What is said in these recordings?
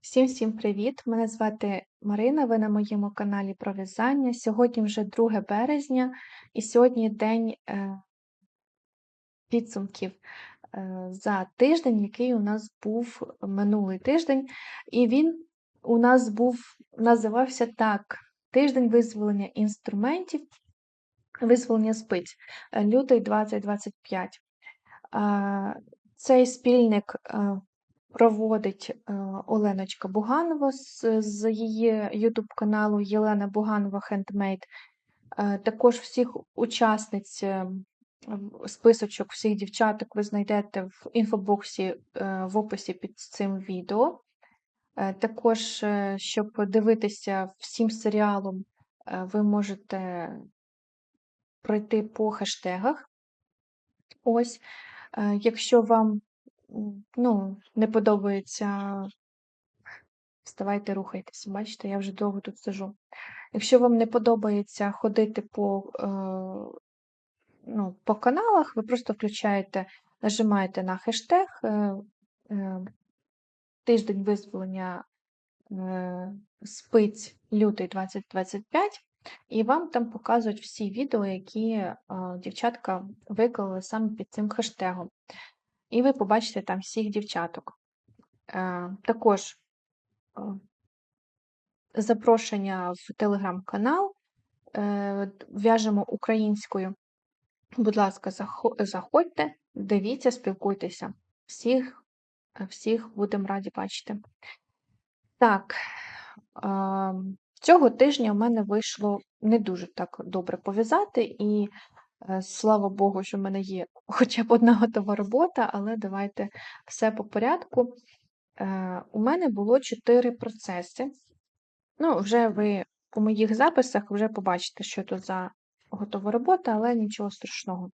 Всім всім привіт! Мене звати Марина, ви на моєму каналі про в'язання. Сьогодні вже 2 березня, і сьогодні день е, підсумків е, за тиждень, який у нас був минулий тиждень. І він у нас був, називався так: Тиждень визволення інструментів, визволення спиць, лютий 2025. Е, Цей спільник е, проводить е, Оленочка Буганова з, з її YouTube каналу Єлена Буганова Хендмейд. Також всіх учасниць е, списочок всіх дівчаток ви знайдете в інфобоксі е, в описі під цим відео. Також, щоб подивитися всім серіалом, ви можете пройти по хештегах. Ось, якщо вам ну, не подобається, вставайте, рухайтеся. Бачите, я вже довго тут сижу. Якщо вам не подобається ходити по, е, ну, по каналах, ви просто включаєте, нажимаєте на хештег е, е, тиждень визволення е, спиць лютий 2025, і вам там показують всі відео, які е, дівчатка виклали саме під цим хештегом. І ви побачите там всіх дівчаток. Е, Також е, запрошення в телеграм-канал. Е, В'яжемо українською. Будь ласка, заходьте, дивіться, спілкуйтеся. Всіх, е, всіх будемо раді бачити. Так, цього тижня в мене вийшло не дуже так добре пов'язати, і слава Богу, що в мене є хоча б одна готова робота, але давайте все по порядку. Е, У мене було чотири процеси. Ну, вже ви по моїх записах вже побачите, що то за готова робота, але нічого страшного.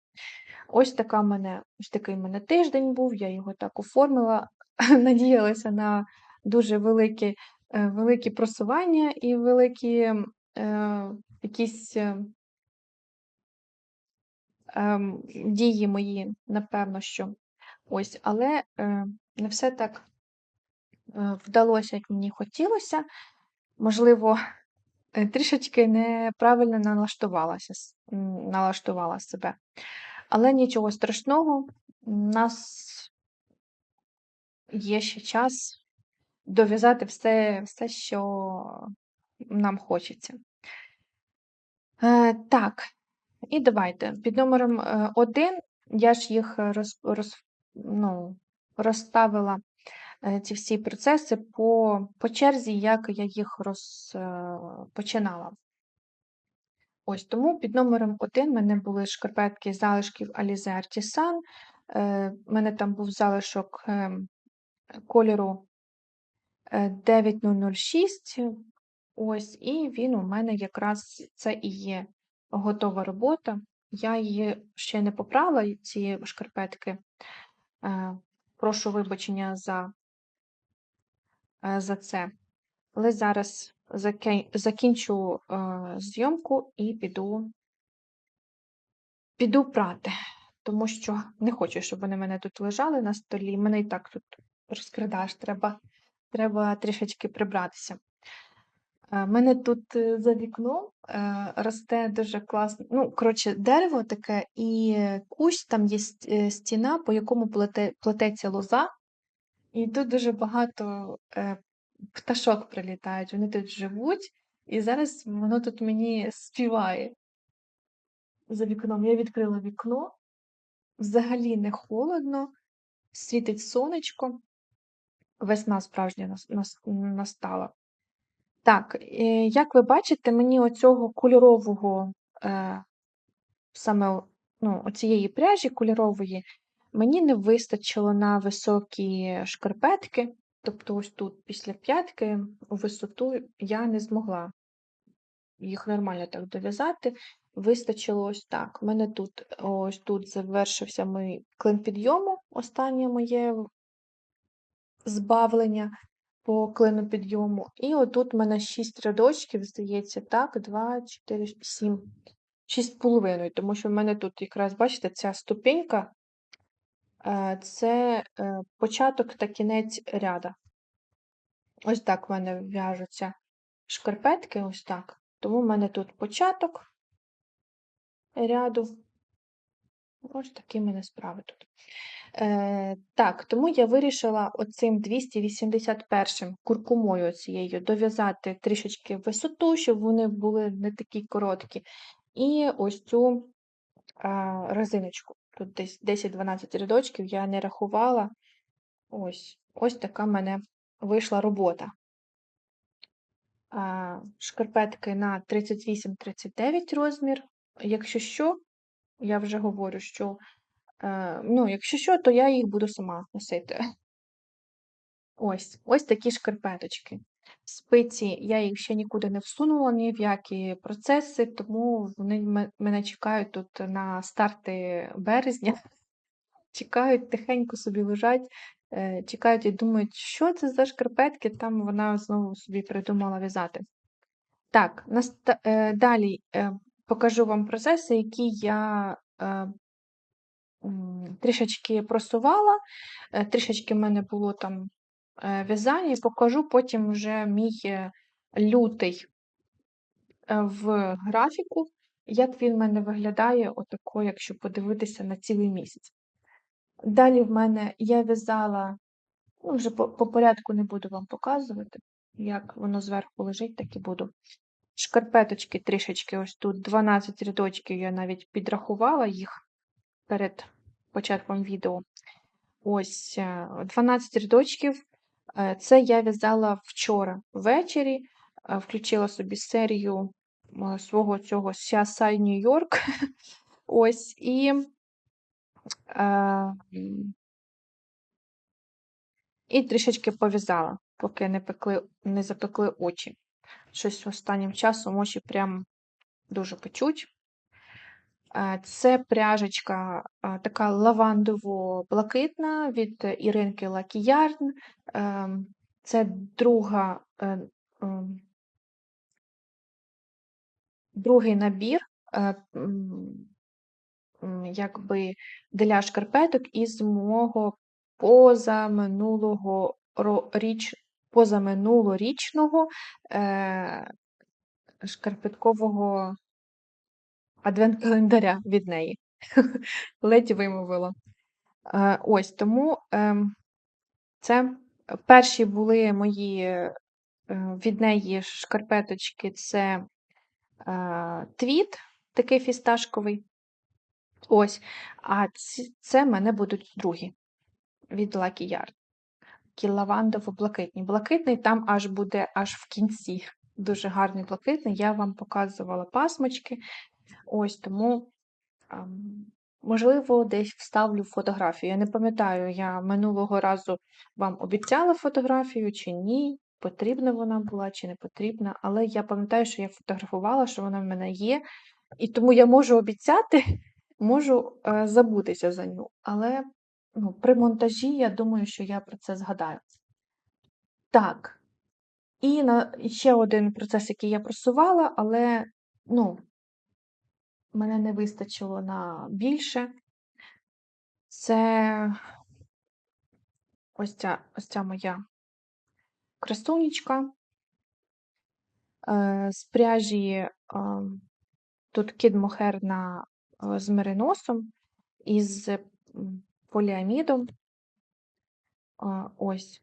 Ось така в мене, ось такий в мене тиждень був, я його так оформила, надіялася на дуже великі, е, великі просування і великі е, якісь е, ем, дії мої, напевно, що ось, але е, не все так е, вдалося, як мені хотілося. Можливо, е, трішечки неправильно налаштувалася, налаштувала себе. Але нічого страшного, у нас є ще час дов'язати все, все, що нам хочеться. Е, так, і давайте. Під номером е, 1 я ж їх роз, роз, ну, розставила е, ці всі процеси по, по черзі, як я їх розпочинала. Ось тому під номером 1 в мене були шкарпетки залишків Alize Artisan. Е, У мене там був залишок кольору е, 9006. Ось, і він у мене якраз це і є готова робота. Я її ще не попрала, ці шкарпетки. Е, Прошу вибачення за, е, за це. Але зараз закінчу е, зйомку і піду, піду прати, тому що не хочу, щоб вони мене тут лежали на столі. Мене і так тут розкрадаш, треба, треба трішечки прибратися. У мене тут е, за вікном е, росте дуже класно. Ну, коротше, дерево таке, і кущ, там є е, стіна, по якому плете, плететься лоза, і тут дуже багато е, пташок прилітають, вони тут живуть, і зараз воно тут мені співає за вікном. Я відкрила вікно, взагалі не холодно, світить сонечко, весна справжня нас- нас- настала. Так, як ви бачите, мені оцього кольорового, е, саме ну, оцієї пряжі кольорової, мені не вистачило на високі шкарпетки. Тобто ось тут після п'ятки у висоту я не змогла їх нормально так дов'язати. Вистачило ось так. У мене тут ось тут завершився мій клин підйому, останнє моє збавлення по клину підйому. І отут в мене 6 рядочків, здається, так, 2, 4, 7, 6 половиною, тому що в мене тут якраз, бачите, ця ступенька е, це е, початок та кінець ряда. Ось так в мене в'яжуться шкарпетки, ось так. Тому в мене тут початок ряду. Ось такі мене справи тут. Е, Так, тому я вирішила оцим 281 куркумою цією дов'язати трішечки висоту, щоб вони були не такі короткі. І ось цю а, резиночку. Тут десь 10-12 рядочків я не рахувала. Ось ось така в мене вийшла робота. А, Шкарпетки на 38-39 розмір. Якщо що, я вже говорю, що Е, ну, якщо що, то я їх буду сама носити. Ось ось такі шкарпеточки. Спиці я їх ще нікуди не всунула, ні в які процеси, тому вони мене чекають тут на старти березня. Чекають, тихенько собі лежать, е, чекають і думають, що це за шкарпетки, там вона знову собі придумала в'язати. Так, е, далі покажу вам процеси, які я трішечки просувала, е, трішечки в мене було там е, в'язання, і покажу потім вже мій е, лютий в графіку, як він в мене виглядає, отако, якщо подивитися на цілий місяць. Далі в мене я в'язала, ну, вже по, по порядку не буду вам показувати, як воно зверху лежить, так і буду. Шкарпеточки трішечки, ось тут 12 рядочків, я навіть підрахувала їх перед початком відео. Ось 12 е, рядочків. Е, це я в'язала вчора ввечері, е, включила собі серію свого цього Сіасай Нью-Йорк. Ось і. І трішечки пов'язала, поки не пекли, не запекли очі. Щось останнім часом очі прям дуже печуть. Це пряжечка така лавандово-блакитна від Іринки Yarn. Ем, це друга, е, ем, другий набір е, якби для шкарпеток із мого позаминулого річ, позаминулорічного е, шкарпеткового адвент-календаря від неї. Ледь вимовила. Е, ось тому ем, це перші були мої е, від неї шкарпеточки це е, твіт, такий фісташковий. Ось. А це в мене будуть другі від Lucky Yard. Такі лавандово-блакитні. Блакитний там аж буде аж в кінці. Дуже гарний блакитний. Я вам показувала пасмочки. Ось тому, можливо, десь вставлю фотографію. Я не пам'ятаю, я минулого разу вам обіцяла фотографію чи ні, потрібна вона була чи не потрібна, але я пам'ятаю, що я фотографувала, що вона в мене є. І тому я можу обіцяти, можу е, забутися за ню. Але ну, при монтажі я думаю, що я про це згадаю. Так. І на ще один процес, який я просувала, але ну, мене не вистачило на більше. Це ось ця ось ця моя красунечка. Е, з пряжі тут кід мохер на, е, з мериносом із поліамідом. Ось.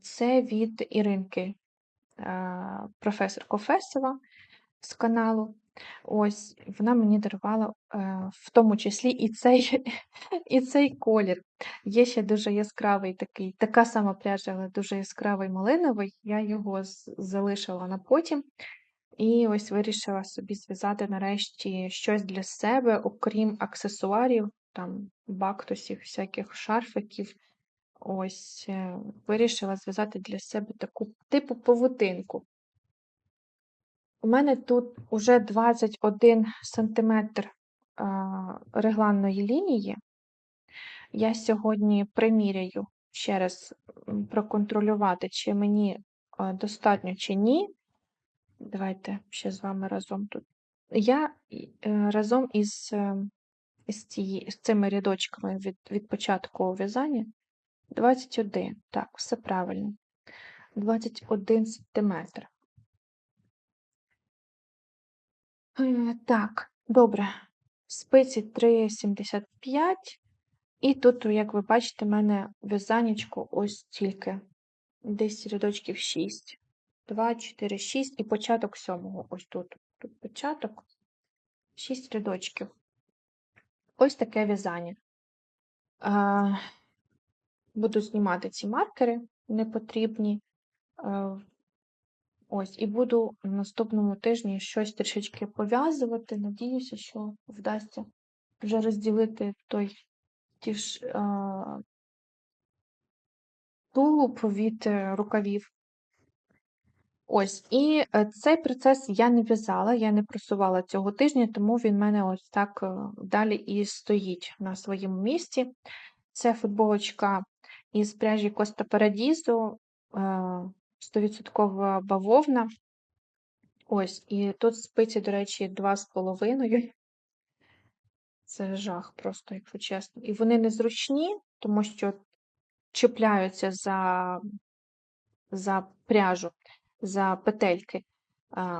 Це від Іринки, професор Кофесова з каналу. Ось, вона мені дарувала е, в тому числі і цей і цей колір. Є ще дуже яскравий такий, така сама пряжа, але дуже яскравий малиновий. Я його залишила на потім. І ось вирішила собі зв'язати нарешті щось для себе, окрім аксесуарів, там бактусів, всяких шарфиків. Ось, е, вирішила зв'язати для себе таку типу павутинку. У мене тут уже 21 сантиметр регланної лінії. Я сьогодні приміряю ще раз проконтролювати, чи мені достатньо, чи ні. Давайте ще з вами разом тут. Я е, разом із е, із, ці, з цими рядочками від від початку в'язання 21. Так, все правильно. 21 сантиметр. Е, Так, добре. Спиці 3,75. І тут, як ви бачите, в мене в'язанечко ось тільки. Десь рядочків 6. 2, 4, 6 і початок сьомого. Ось тут. Тут початок. 6 рядочків. Ось таке в'язання. Буду знімати ці маркери непотрібні. Ось, і буду на наступному тижні щось трішечки пов'язувати. Надіюся, що вдасться вже розділити той ті ж тулуб від е, рукавів. Ось, і е, цей процес я не в'язала, я не просувала цього тижня, тому він в мене ось так е, далі і стоїть на своєму місці. Це футболочка із пряжі Коста Парадізу, 100% бавовна. Ось, і тут спиці, до речі, 2,5. Це жах просто, якщо чесно. І вони незручні, тому що чіпляються за за пряжу, за петельки.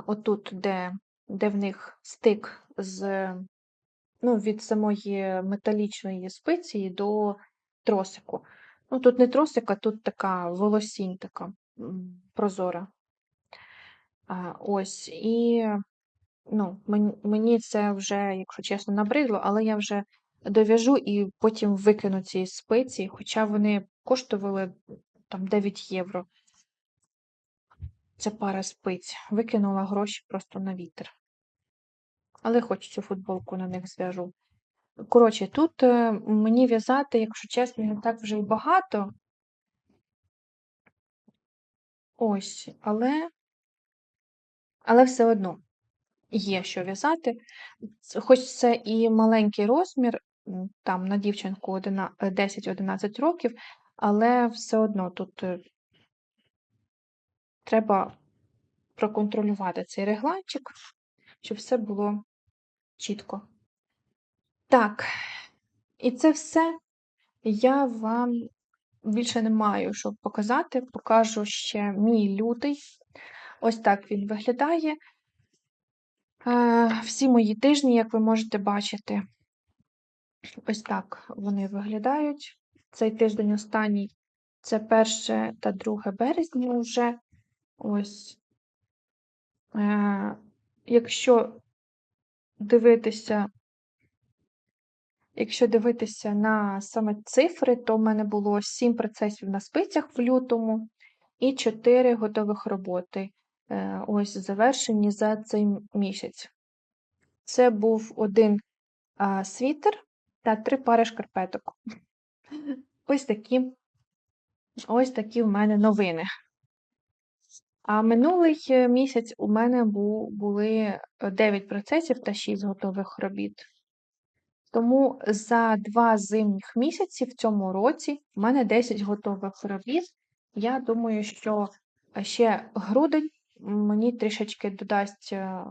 Отут, де де в них стик з, ну, від самої металічної спиці до тросику. Ну, Тут не тросик, а тут така волосінь така прозора. Ось, і ну, мені це вже, якщо чесно, набридло, але я вже дов'яжу і потім викину ці спиці, хоча вони коштували там 9 євро. Це пара спиць. Викинула гроші просто на вітер. Але хоч цю футболку на них зв'яжу. Коротше, тут е, мені в'язати, якщо чесно, не так вже й багато. Ось, але але все одно є що в'язати. Хоч це і маленький розмір, там на дівчинку 10-11 років, але все одно тут е, треба проконтролювати цей регланчик, щоб все було чітко. Так, і це все я вам більше не маю, щоб показати. Покажу ще мій лютий. Ось так він виглядає. Е, всі мої тижні, як ви можете бачити, ось так вони виглядають. Цей тиждень останній це 1 та 2 березня вже. Ось. Е, Якщо дивитися, якщо дивитися на саме цифри, то в мене було 7 процесів на спицях в лютому і 4 готових роботи. Е, ось завершені за цей місяць. Це був один а, світер та три пари шкарпеток. Ось такі ось такі в мене новини. А минулий е, місяць у мене бу, були 9 процесів та 6 готових робіт. Тому за два зимніх місяці в цьому році в мене 10 готових робіт. Я думаю, що ще грудень мені трішечки додасть е,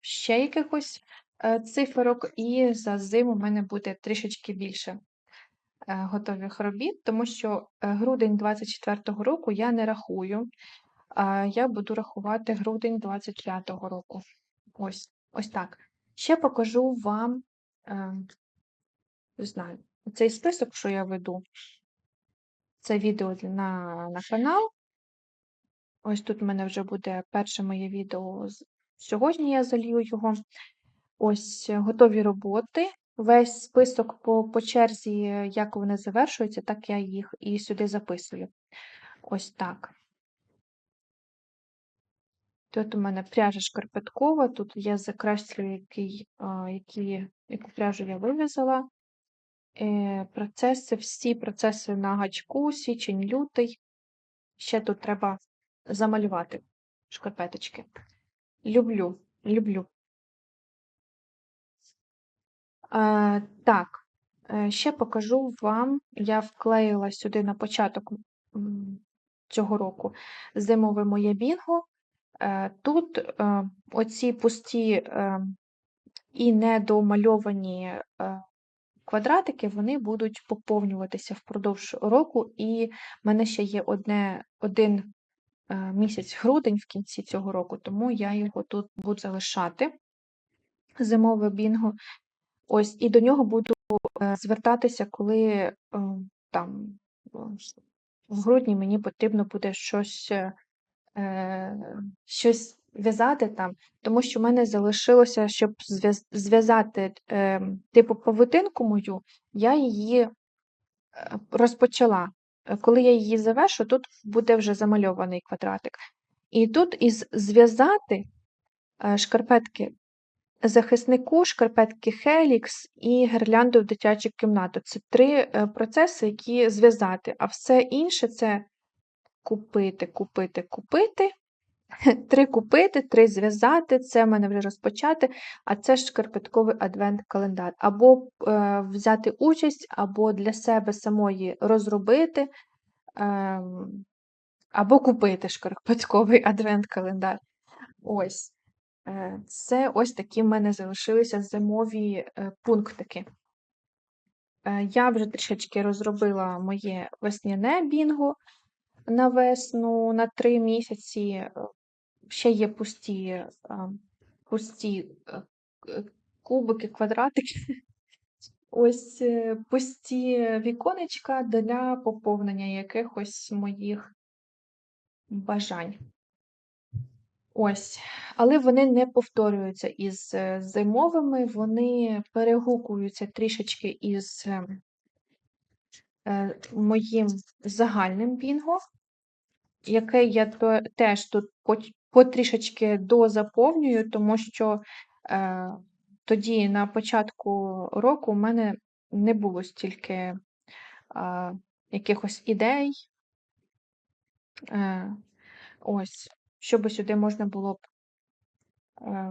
ще якихось е, циферок, і за зиму в мене буде трішечки більше е, готових робіт, тому що грудень 24-го року я не рахую, я буду рахувати грудень 25-го року. Ось ось так. Ще покажу вам, не знаю, цей список, що я веду. Це відео на, на канал. Ось тут в мене вже буде перше моє відео. Сьогодні я залью його. Ось готові роботи. Весь список по по черзі, як вони завершуються, так я їх і сюди записую. Ось так. Тут у мене пряжа шкарпеткова, тут я закреслюю, який, які, яку пряжу я вив'язала. Процеси, всі процеси на гачку, січень, лютий. Ще тут треба замалювати шкарпеточки. Люблю, люблю. Е, Так, е, ще покажу вам, я вклеїла сюди на початок цього року зимове моє бінго. Е, Тут е, оці пусті е, і недомальовані квадратики, вони будуть поповнюватися впродовж року, і в мене ще є одне, один місяць грудень в кінці цього року, тому я його тут буду залишати. Зимове бінго. Ось, і до нього буду звертатися, коли там в грудні мені потрібно буде щось, е, щось в'язати там, тому що в мене залишилося, щоб зв'язати е, типу павутинку мою, я її е, розпочала. Коли я її завершу, тут буде вже замальований квадратик. І тут із зв'язати е, шкарпетки захиснику, шкарпетки Helix і гірлянду в дитячу кімнату. Це три е, процеси, які зв'язати, а все інше це купити, купити, купити. Три купити, три зв'язати, це в мене вже розпочати, а це шкарпетковий адвент-календар. Або е, взяти участь, або для себе самої розробити, е, або купити шкарпетковий адвент-календар. Ось. Е, Це ось такі в мене залишилися зимові е, пунктики. Е, Я вже трішечки розробила моє весняне бінго на весну на три місяці. Е, Ще є пусті, е, пусті е, кубики, квадратики. Ось пусті віконечка для поповнення якихось моїх бажань. Ось, але вони не повторюються із зимовими, вони перегукуються трішечки із моїм загальним бінго, яке я теж тут потрішечки дозаповнюю, тому що е, тоді на початку року в мене не було стільки е, якихось ідей. Е, ось, щоб сюди можна було б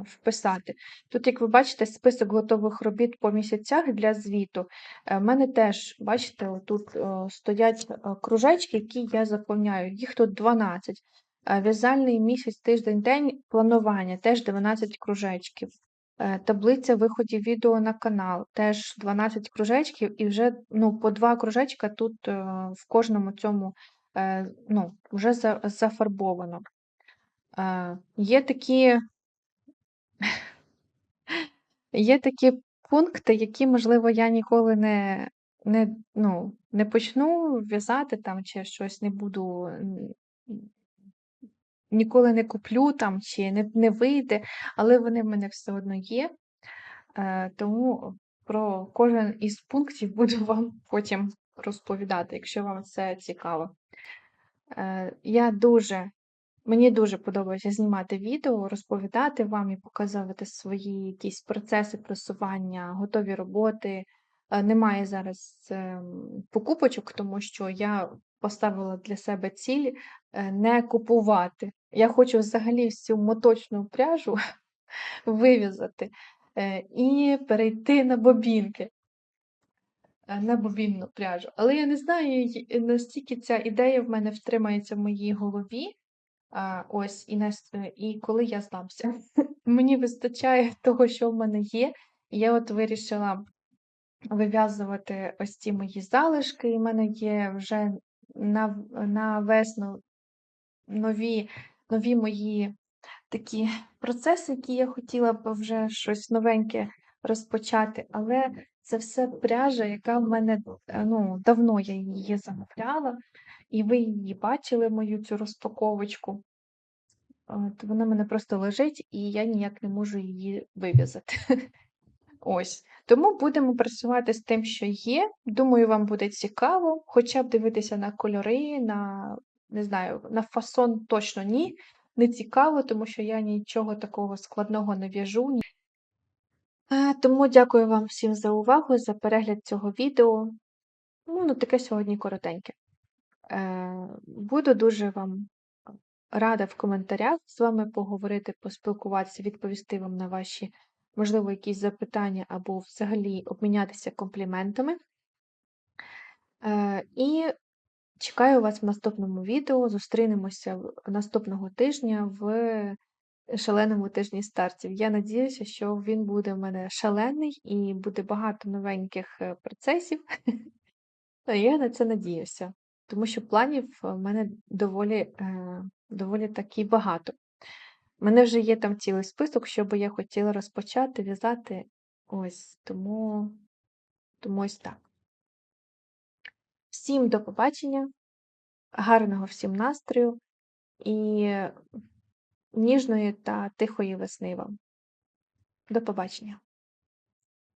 вписати. Тут, як ви бачите, список готових робіт по місяцях для звіту. У мене теж, бачите, тут стоять е, кружечки, які я заповняю. Їх тут 12. Е, В'язальний місяць, тиждень, день, планування, теж 12 кружечків. Е, Таблиця виходів відео на канал, теж 12 кружечків, і вже ну, по два кружечка тут е, в кожному цьому е, ну, вже зафарбовано. Е, Є такі Є такі пункти, які, можливо, я ніколи не не, ну, не почну в'язати там чи щось не буду, ніколи не куплю там, чи не, не вийде, але вони в мене все одно є. Е, тому про кожен із пунктів буду вам потім розповідати, якщо вам це цікаво. Е, я дуже Мені дуже подобається знімати відео, розповідати вам і показувати свої якісь процеси просування, готові роботи. Е, Немає зараз ем, покупочок, тому що я поставила для себе ціль е, не купувати. Я хочу взагалі всю моточну пряжу вив'язати е, і перейти на бобінки, на бобінну пряжу. Але я не знаю, настільки ця ідея в мене втримається в моїй голові. А, ось, і, нас, е, і коли я здамся. Мені вистачає того, що в мене є. І я от вирішила вив'язувати ось ці мої залишки. І в мене є вже на, на весну нові, нові мої такі процеси, які я хотіла б вже щось новеньке розпочати. Але це все пряжа, яка в мене е, ну, давно я її замовляла, і ви її бачили, мою цю розпаковочку. От, вона в мене просто лежить, і я ніяк не можу її вив'язати. Ось. Тому будемо працювати з тим, що є. Думаю, вам буде цікаво, хоча б дивитися на кольори, на, не знаю, на фасон точно ні. Не цікаво, тому що я нічого такого складного не в'яжу. Тому дякую вам всім за увагу, за перегляд цього відео. Ну, ну таке сьогодні коротеньке. Е, Буду дуже вам рада в коментарях з вами поговорити, поспілкуватися, відповісти вам на ваші, можливо, якісь запитання або взагалі обмінятися компліментами. Е, І чекаю вас в наступному відео. Зустрінемося наступного тижня в шаленому тижні стартів. Я надіюся, що він буде в мене шалений і буде багато новеньких е, процесів. Я на це надіюся, тому що планів в мене доволі е, доволі таки багато. У мене вже є там цілий список, що би я хотіла розпочати в'язати. Ось, тому, тому ось так. Всім до побачення, гарного всім настрою і ніжної та тихої весни вам. До побачення!